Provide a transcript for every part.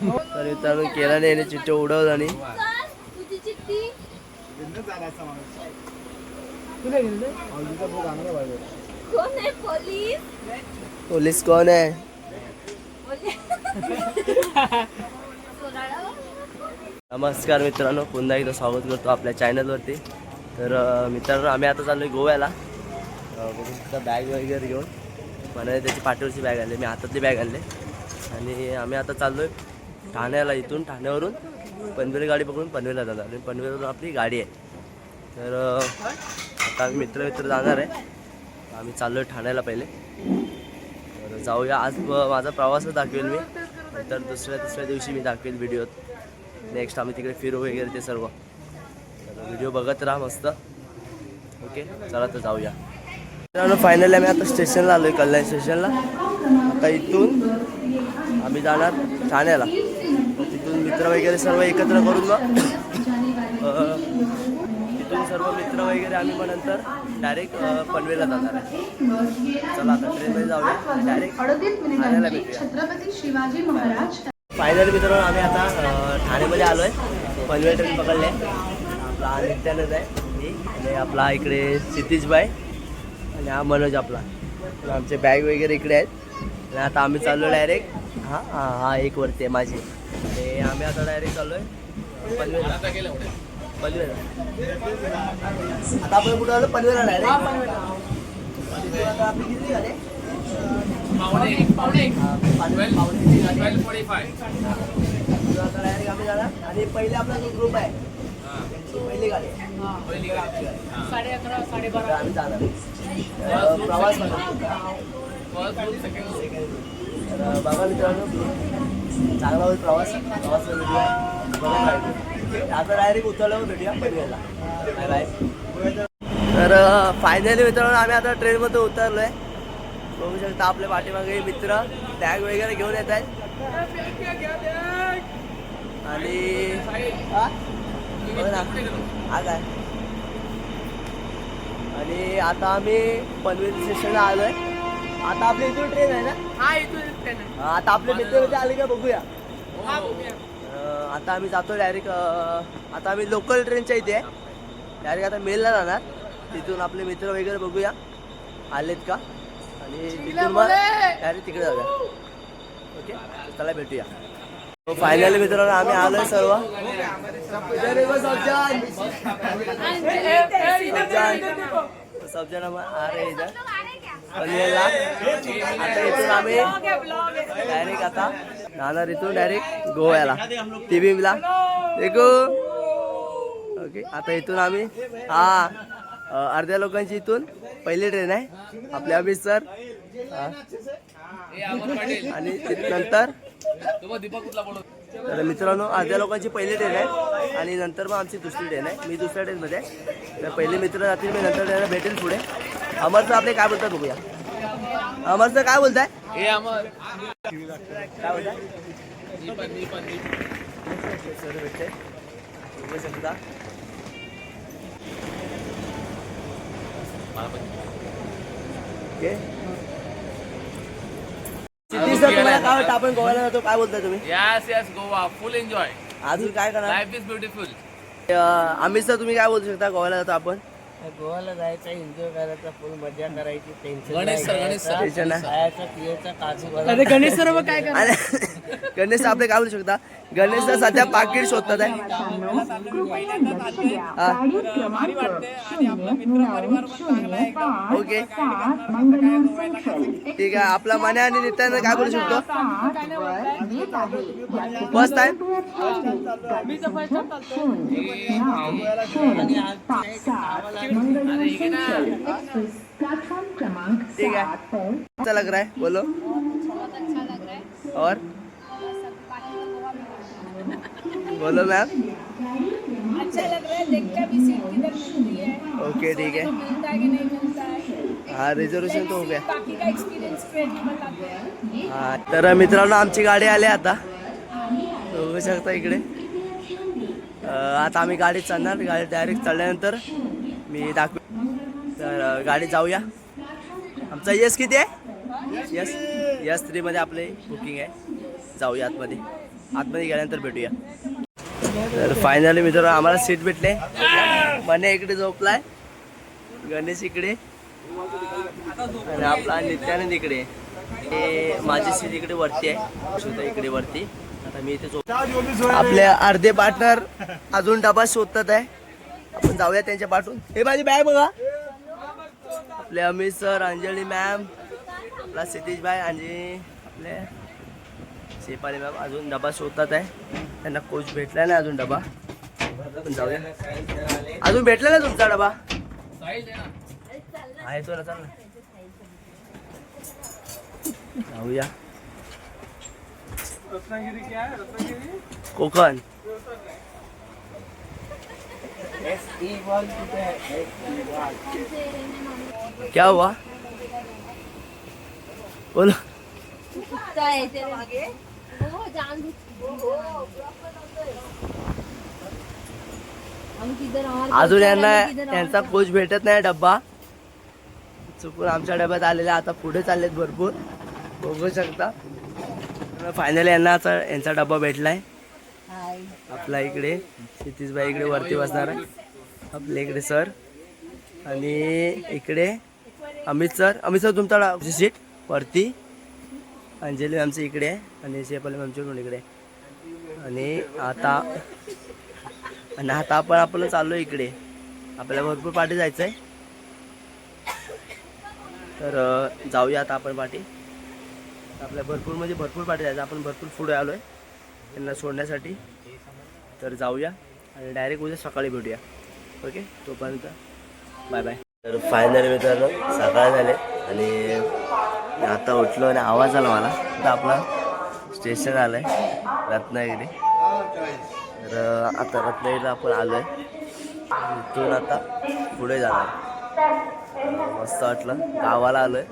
तर मित्रांनो केला याने चिठ्ठी उडवलं आणि पोलीस कोण आहे? नमस्कार मित्रांनो पुन्हा एकदा स्वागत करतो आपल्या चॅनलवरती. तर मित्रांनो आम्ही आता चाललो आहे गोव्याला बघू शकता बॅग वगैरे घेऊन. म्हणाले त्याची पाठीवरची बॅग आणली मी हातातली बॅग आणली. आणि आम्ही आता चाललो आहे ठाण्याला इथून ठाण्यावरून पनवेल गाडी पकडून पनवेलला जाणार आणि पनवेलवरून आपली गाडी आहे. तर आता आम्ही मित्र मित्र जाणार आहे. आम्ही चाललो आहे ठाण्याला पहिले. तर जाऊया. आज माझा प्रवासच दाखवेल मी. नंतर दुसऱ्या तिसऱ्या दिवशी मी दाखवेल व्हिडिओत नेक्स्ट आम्ही तिकडे फिरू वगैरे ते सर्व. तर व्हिडिओ बघत राहा मस्त. ओके चला तर जाऊया. मित्रांनो फायनली आम्ही आता स्टेशनला आलो आहे कल्याण स्टेशनला आता इथून आम्ही जाणार ठाण्याला. तिथून मित्र वगैरे सर्व एकत्र करून मग तिथून सर्व मित्र वगैरे आम्ही मग नंतर डायरेक्ट पनवेलला जाणार आहे. चला आता ट्रेनमध्ये जाऊया डायरेक्ट ठाण्याला भेटूया. छत्रपती शिवाजी महाराज. फायनल मित्रांनो आम्ही आता अ, ठाण्यामध्ये आलो आहे पनवेल ट्रेन पकडले. आपला नित्यानंद आहे मी आणि आपला इकडे क्षितिजबाई आणि हा मनोज आपला. आमचे बॅग वगैरे इकडे आहेत. आणि आता आम्ही चाललो डायरेक्ट हा हा हा एक वरती आहे माझी. आणि आम्ही आता डायरेक्ट चाललो आहे पनवेल पनवेल आता आपण कुठं आलो? डायरेक्ट आता आपली किती? हा, पनवेल पावणे आता direct आम्ही जाणार. आणि पहिले आपला जो ग्रुप आहे पहिली गाडी. गाडी. तर आम्ही जाणार. प्रवास तर बघा मित्रांनो चांगला होईल प्रवास. प्रवास आता डायरेक्ट उतरल्यावर भेटूया पनवेलला. बाय बाय तर फायनली मित्रांनो आम्ही आता ट्रेनमध्ये उतरलो आहे बघू शकता आपल्या पाठीमागे मित्र. बॅग वगैरे घेऊन येत आहेत. आणि काय? आणि आता आम्ही पनवेल स्टेशनला आलो आहे आता आपल्या इथून ट्रेन आहे ना हा, आता आपले मित्र आले का बघूया अं, आता आम्ही जातो डायरेक्ट आता आम्ही लोकल ट्रेनच्या इथे आहे डायरेक्ट आता मेलला जाणार तिथून आपले मित्र वगैरे बघूया आलेत का आणि तिथून मग डायरेक्ट तिकडे जाऊया ओके चला भेटूया फायनली मित्रांनो आम्ही आलोय सर्व इधर सबजान सबजान सबजान हम आ रहे हैं इधर पनवेलला आता इथून आम्ही डायरेक्ट आता जाणार इथून डायरेक्ट गोव्याला तिबीमला. देखो. ओके आता इथून आम्ही हा अर्ध्या लोकांची इथून पहिली ट्रेन आहे. आपले अमित सर आणि नंतर तर मित्रांनो अर्ध्या लोकांची पहिली ट्रेन आहे. आणि नंतर मग आमची दुसरी ट्रेन आहे. मी दुसऱ्या ट्रेनमध्ये आहे. तर पहिले मित्र जातील मी नंतर त्यांना भेटेल पुढे. अमरचं आपले काय बोलतात बघूया. अमरचं काय बोलताय? काय बोलताय? सर भेटते बघू शकता ओके. सिद्धी सर तुम्हाला काय वाटतं? आपण गोव्याला जातो. काय बोलताय तुम्ही? Yes, yes, Goa. Full enjoy. अजून काय करणार? Is beautiful. अं, अमित सर तुम्ही काय बोलू शकता? गोव्याला जातो आपण. गोवाला जायचं एन्जॉय करायचा फुल मजा करायची टेन्शन गणेश गणेश. खायचा पियाचा काजू गणेश सर आपले काय बोलू शकता? गणेश सध्या पाकिट शोधतात आहे. ओके. ठीक आहे आपला मने आणि नित्यानं काय बोलू शकतो? येत आहे. ठीक है। पर अच्छा लग रहा है। बोलो और? बोलो मैम अच्छा लग रहा है देख के अभी सीट किधर मिलती है। ओके ठीक है. मिलता है कि नहीं मिलता है। हाँ रिझर्वेशन तो हो गया. बाकी का में बताते हैं। हा तर मित्रांनो आमची गाडी आली आता. बघू शकता इकडे. अं, आता आम्ही गाडीत चालणार. गाडी डायरेक्ट चढल्यानंतर मी दाखव तर गाडीत जाऊया. आमचा यस किती आहे? यस यस थ्रीमध्ये आपले बुकिंग आहे. जाऊया आतमध्ये. आतमध्ये गेल्यानंतर भेटूया. तर फायनली मित्र आम्हाला सीट भेटले. मने इकडे झोपलाय. गणेश इकडे. आणि आपला नित्यानंद इकडे. हे माझी सीट इकडे वरती आहे. सुद्धा इकडे वरती. आता मी इथे झोप आपले अर्धे पार्टनर अजून डबा शोधतात आहे. आपण जाऊया त्यांच्या पाठवून. हे माझी बॅग बघा. आपले अमित सर अंजली मॅम आपला सिद्धेश भाई आणि आपले शेपाली मॅम अजून डबा शोधतात आहे. त्यांना कोच भेटला नाही अजून डबा. जाऊया. अजून भेटला नाही तुमचा डबा? आहे तो ना, चाल ना. जाऊया. कोकण. क्या हुआ? बोलो. अजून यांना त्यांचा कोच भेटत नाही डब्बा. चुकून आमच्या डब्यात आलेले आता पुढे चाललेत भरपूर. बघू शकता. फायनली यांना आता यांचा डब्बा भेटलाय. आपला इकडे क्षितिजबाई इकडे वरती बसणार आहे. आपल्या इकडे सर आणि इकडे अमित सर अमित सर तुमचा सीट वरती. अंजली मॅमची इकडे आहे आणि शेपाली मॅमची पण इकडे आहे. आणि आता आणि आता आपण आपण चाललो इकडे. आपल्याला भरपूर पाठी जायचं आहे तर जाऊया आता आपण पाठी. आपल्या भरपूर म्हणजे भरपूर पाठी जायचं. आपण भरपूर पुढे आलो आहे त्यांना सोडण्यासाठी. तर जाऊया आणि डायरेक्ट उद्या सकाळी भेटूया. ओके तोपर्यंत बाय बाय तर फायनल मित्रांनो सकाळ झाले आणि आता उठलो आणि आवाज आला मला. आता आपला स्टेशन आलं आहे रत्नागिरी. तर आता रत्नागिरीला आपण आलो आहे इथून आता पुढे जाणार. मस्त वाटलं. गावाला आलोय.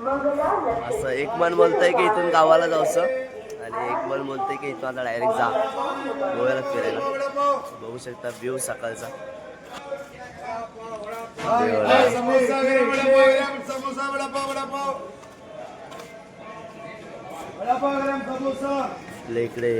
असं एक मन बोलतंय की इथून गावाला जाऊचं. आणि एक मन बोलतंय की इथून आता डायरेक्ट जा. गोव्याला फिरायला. बघू शकता व्ह्यू सकाळचा. देवाला. इकडे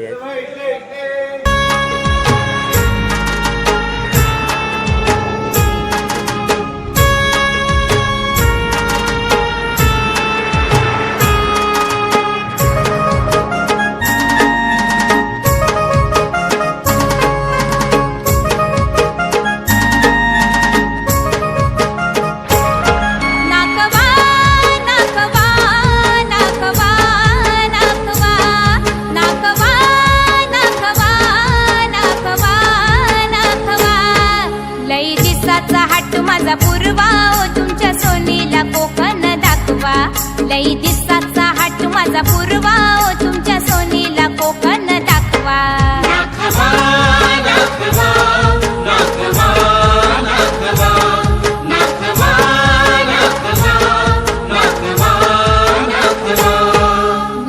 लई दिसाचा हाट माझा पूर्वा तुमच्या सोनीला कोकण दाखवा.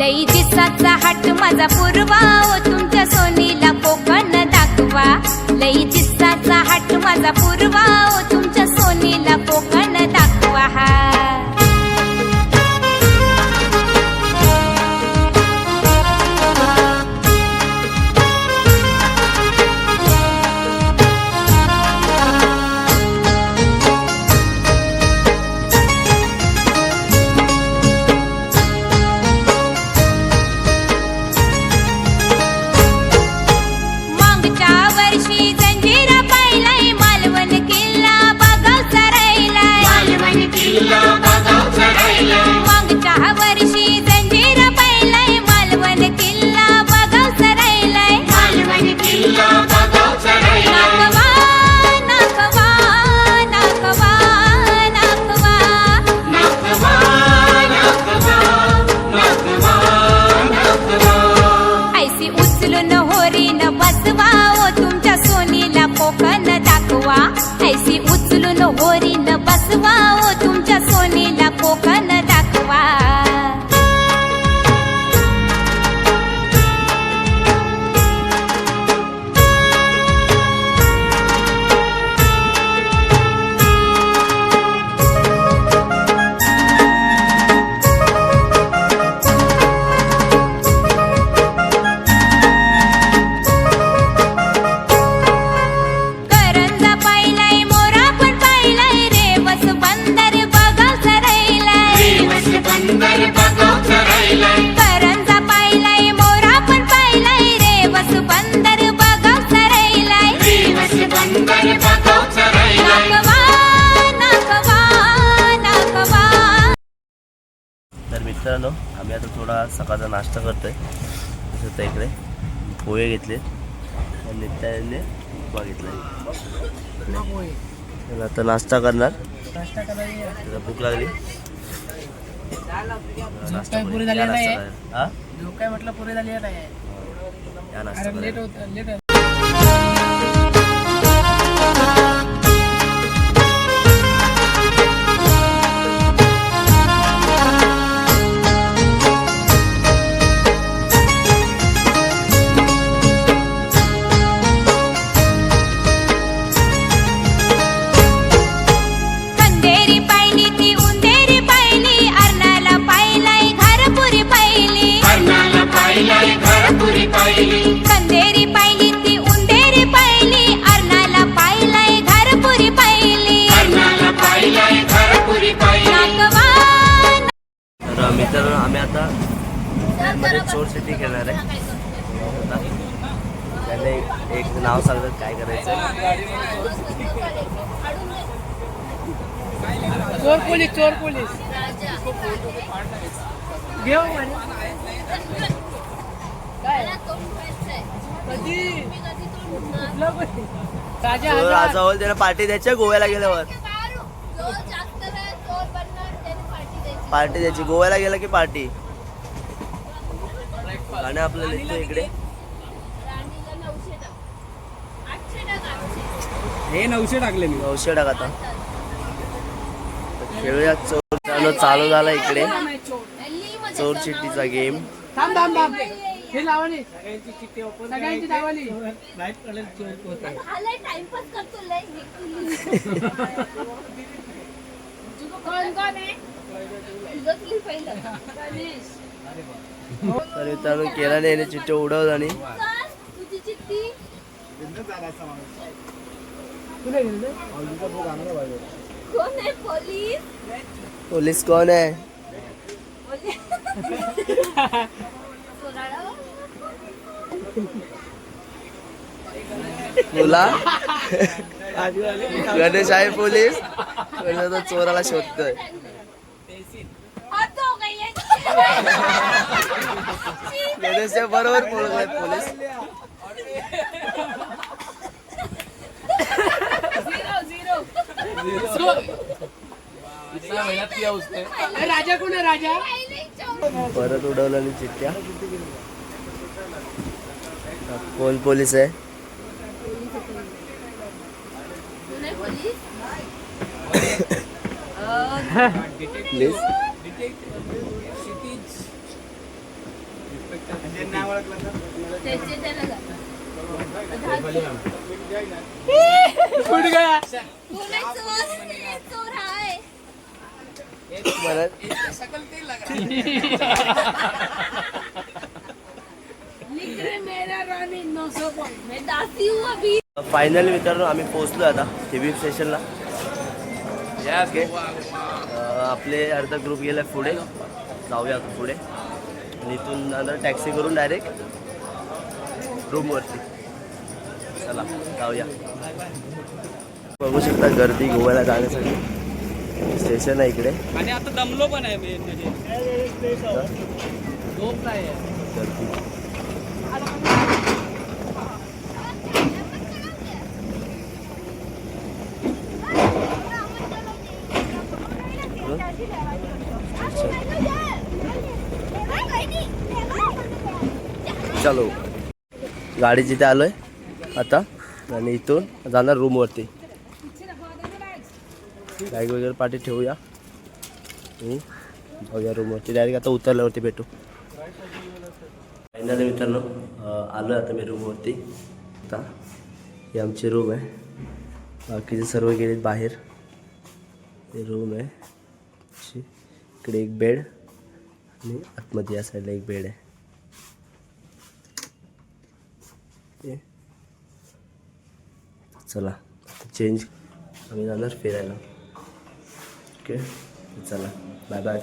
लई दिसाचा हाट माझा पुरवा तुमच्या सोनीला कोकण दाखवा. लई दिसाचा हाट माझा पूर्वा तुमच्या सोनीला कोकण vai se थोडा सकाळचा नाश्ता करतोय. तसं इकडे पोहे घेतले आणि नित्याने उपमा घेतला आता नाश्ता करणार. त्याला भूक लागली. नाश्ता तर आम्ही आता मध्ये चोर सिटी खेळणार आहे. त्याने एक- नाव सांगतात काय करायचं. चोर पोलीस चोर पोलीस. घेऊ? राजा. जवळ त्याला पार्टी द्यायची आहे गोव्याला गेल्यावर. पार्टी द्यायची? गोव्याला गेला की पार्टी? गाणं आपल्याला लिहितो इकडे. हे नऊशे टाकले मी. नऊशे टाक आता. खेळूया चोर चालू चालू झाला इकडे. चोर चिट्टीचा गेम. थांब थांब थांब. हे लावणी सगळ्यांची चिठ्ठी ओपन सगळ्यांची लावणी लाइट कलर चोर होत आहे टाइमपास करतो लय कोण कोण आहे तुझंच तर मित्रांनो केल्याने याने चिट्टे उडवत आणि चल, पोलीस? पोलीस कोण आहे? बोला. गणेश आहे पोलीस. चोराला शोधतोय. गणेशच्या बरोबर पोलीस. किया उसने ए, राजा कोण आहे राजा? परत उडवलं आणि चिट्ट्या कोण पोलीस आहे? पोलीस? प्लीज कुठ गया कोण आहे चोर चोर आहे म्हणत लिख रे मेरा रानी 900 मैं दासी हूँ अभी फायनली मित्रांनो आम्ही पोहोचलो आता टी स्टेशनला Yes, ओके आपले अर्धा ग्रुप गेला पुढे. जाऊया पुढे. आणि इथून नंतर टॅक्सी करून डायरेक्ट रूमवरती चला जाऊया. बघू शकता गर्दी गोव्याला जाण्यासाठी. स्टेशन आहे इकडे. आणि आता दमलो पण आहे म्हणजे. गर्दी. चलो. गाडी जिथे आलोय आता आणि इथून जाणार रूमवरती बॅग वगैरे पाठी ठेवूया. जाऊया रूमवरती डायरेक्ट आता उतरल्यावरती भेटू. फायनली मित्रांनो आलो आता मी रूमवरती आता ही आमची रूम आहे. बाकीचे सर्व गेलेत बाहेर. हे रूम आहे. इकडे एक बेड आणि आतमध्ये या साईडला एक बेड आहे हे. चला चेंज आम्ही जाणार फिरायला. ओके चला बाय बाय